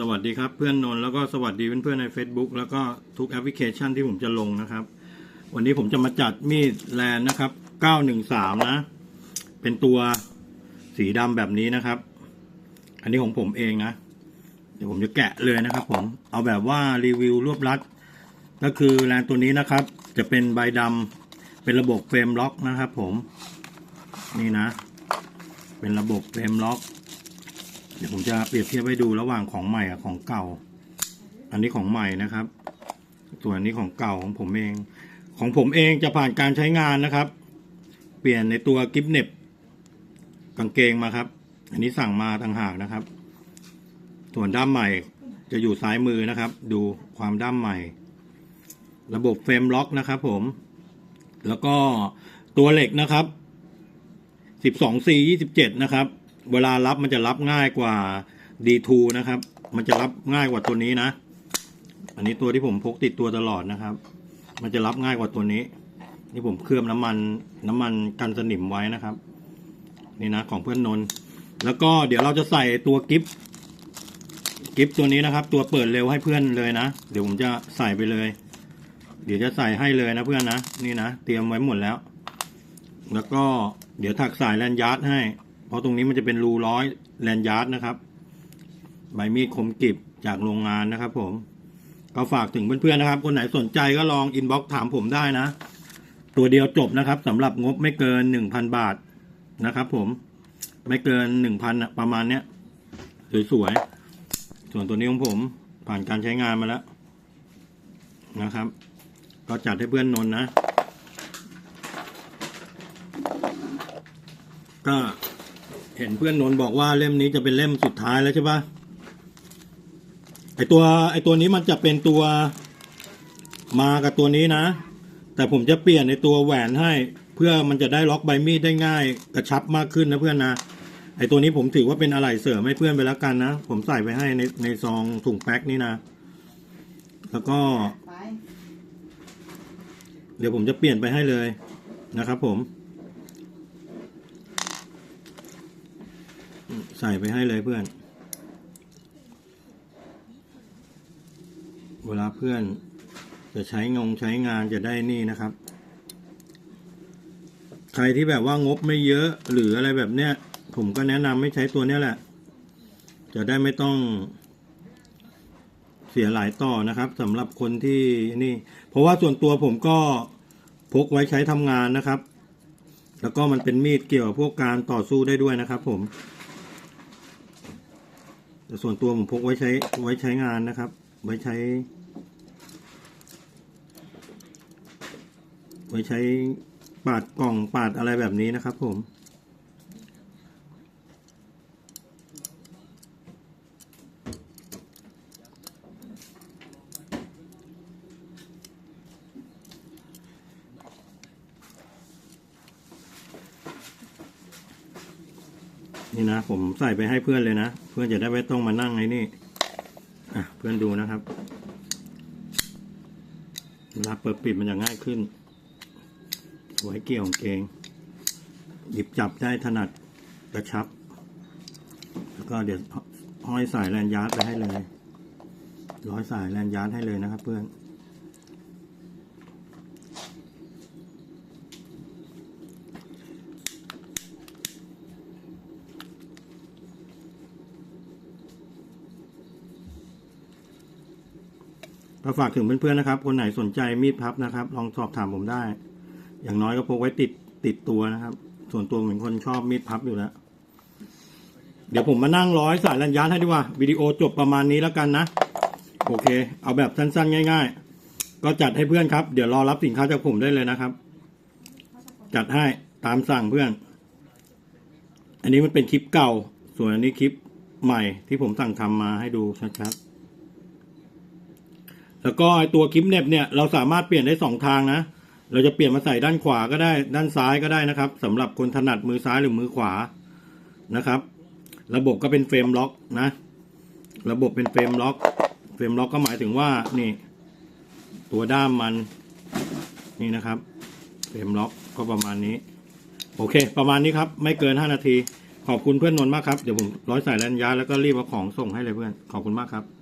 สวัสดีครับเพื่อนนนท์แล้วก็สวัสดีเพื่อนๆใน Facebook แล้วก็ทุกแอปพลิเคชันที่ผมจะลงนะครับ วันนี้ผมจะมาจัดมีดแลนนะครับ 913 นะ เป็นตัวสีดำแบบนี้นะครับ อันนี้ของผมเองนะ เดี๋ยวผมจะแกะเลยนะครับผมเอาแบบว่ารีวิวรวบรัด ก็คือแลนตัวนี้นะครับ จะเป็นใบดำเป็นระบบเฟรมล็อกนะครับผมนี่นะ เป็นระบบเฟรมล็อก เดี๋ยวผมจะเปรียบเทียบให้ดูระหว่างของใหม่กับของเก่า อันนี้ของใหม่นะครับ ส่วนอันนี้ของเก่าของผมเอง ของผมเองจะผ่านการใช้งานนะครับ เปลี่ยนในตัวกิฟเน็บกางเกงมาครับ อันนี้สั่งมาต่างหากนะครับ ส่วนด้ามใหม่จะอยู่ซ้ายมือนะครับ ดูความด้ามใหม่ ระบบเฟรมล็อกนะครับ ผม แล้วก็ตัวเหล็กนะครับ 12 C 27 นะครับ เวลารับมันจะรับง่ายกว่า D2 นะครับ มันจะรับง่ายกว่าตัวนี้นะ อันนี้ตัวที่ผมพกติดตัวตลอดนะครับ มันจะรับง่ายกว่าตัวนี้ นี่ผมเคลือบน้ำมันน้ำมันกันสนิมไว้นะครับ นี่นะของเพื่อนนนแล้วก็เดี๋ยวเราจะใส่ตัวกิฟกิฟตัวนี้นะครับ ตัวเปิดเร็วให้เพื่อนเลยนะ เดี๋ยวผมจะใส่ไปเลย เดี๋ยวจะใส่ให้เลยนะเพื่อนนะ นี่นะ เตรียมไว้หมดแล้ว แล้วก็เดี๋ยวถักสายแลนยาร์ดให้ เพราะตรงนี้มันจะเป็นรูร้อยแลนยาร์ดนะครับใบมีดคมกริบจากโรงงานนะครับ ผม ก็ฝากถึงเพื่อนๆนะครับ คนไหนสนใจก็ลองอินบ็อกซ์ถามผมได้นะ ตัวเดียวจบนะครับสำหรับงบไม่เกินหนึ่งพันบาทนะครับ ผม ไม่เกินหนึ่งพันประมาณเนี้ยสวยๆส่วนตัวนี้ของผม ผ่านการใช้งานมาแล้วนะครับ ก็จัดให้เพื่อนนนนะ ก็ เห็นเพื่อนนนท์บอกว่าเล่มนี้จะเป็นเล่มสุดท้ายแล้วใช่ปะไอตัวไอตัวนี้มันจะเป็นตัวมากับตัวนี้นะ แต่ผมจะเปลี่ยนในตัวแหวนให้ เพื่อมันจะได้ล็อกใบมีดได้ง่ายกระชับมากขึ้นนะเพื่อนนะไอตัวนี้ผมถือว่าเป็นอะไหล่เสริมให้เพื่อนไปแล้วกันนะ ผมใส่ไปให้ในในซองถุงแพ็คนี่นะ แล้วก็ไปเดี๋ยวผมจะเปลี่ยนไปให้เลยนะครับผม ใส่ไปให้เลยเพื่อน เวลาเพื่อนจะใช้งงใช้งานจะได้นี่นะครับ ใครที่แบบว่างบไม่เยอะหรืออะไรแบบเนี้ย ผมก็แนะนำไม่ใช้ตัวเนี้ยแหละ จะได้ไม่ต้องเสียหลายต่อนะครับสำหรับคนที่นี่ เพราะว่าส่วนตัวผมก็พกไว้ใช้ทำงานนะครับ แล้วก็มันเป็นมีดเกี่ยวกับพวกการต่อสู้ได้ด้วยนะครับผม แต่ส่วนตัวผมพกไว้ใช้ไว้ใช้งานนะครับ ไว้ใช้ ไว้ใช้ปาดกล่องปาดอะไรแบบนี้นะครับผม นี่นะผมใส่ไปให้เพื่อนเลยนะ เพื่อนจะได้ไม่ต้องมานั่งไอ้นี่อะเพื่อนดูนะครับเวลาเปิดปิดมันจะง่ายขึ้นไว้เกี่ยวกางเกง หยิบจับได้ถนัดกระชับ แล้วก็เดี๋ยวห้อยสายแลนยาร์ดไปให้เลย ร้อยสายแลนยาร์ดให้เลยนะครับเพื่อน ก็ฝากถึงเพื่อนๆนะครับ คนไหนสนใจมีดพับนะครับ ลองสอบถามผมได้ อย่างน้อยก็พกไว้ติดติดตัวนะครับ ส่วนตัวเหมือนคนชอบมีดพับอยู่แล้ว เดี๋ยวผมมานั่งร้อยสายรัญญาให้ดีกว่าวิดีโอจบประมาณนี้แล้วกันนะ โอเค เอาแบบสั้น ๆ ง่าย ๆ ก็จัดให้เพื่อนครับ เดี๋ยวรอรับสินค้าจากผมได้เลยนะครับ จัดให้ตามสั่งเพื่อน อันนี้มันเป็นคลิปเก่า ส่วนอันนี้คลิปใหม่ที่ผมสั่งทำมาให้ดูชัดๆ แล้วก็ไอตัวคลิปเน็บเนี่ยเราสามารถเปลี่ยนได้สองทางนะ เราจะเปลี่ยนมาใส่ด้านขวาก็ได้ ด้านซ้ายก็ได้นะครับสำหรับคนถนัดมือซ้ายหรือมือขวานะครับ ระบบก็เป็นเฟรมล็อกนะ ระบบเป็นเฟรมล็อก เฟรมล็อกก็หมายถึงว่านี่ ตัวด้ามมันนี่นะครับเฟรมล็อกก็ประมาณนี้ โอเค ประมาณนี้ครับ ไม่เกิน 5 นาที ขอบคุณเพื่อนนนท์มากครับ เดี๋ยวผมร้อยสายแลนยาแล้วก็รีบเอาของส่งให้เลยเพื่อน ขอบคุณมากครับ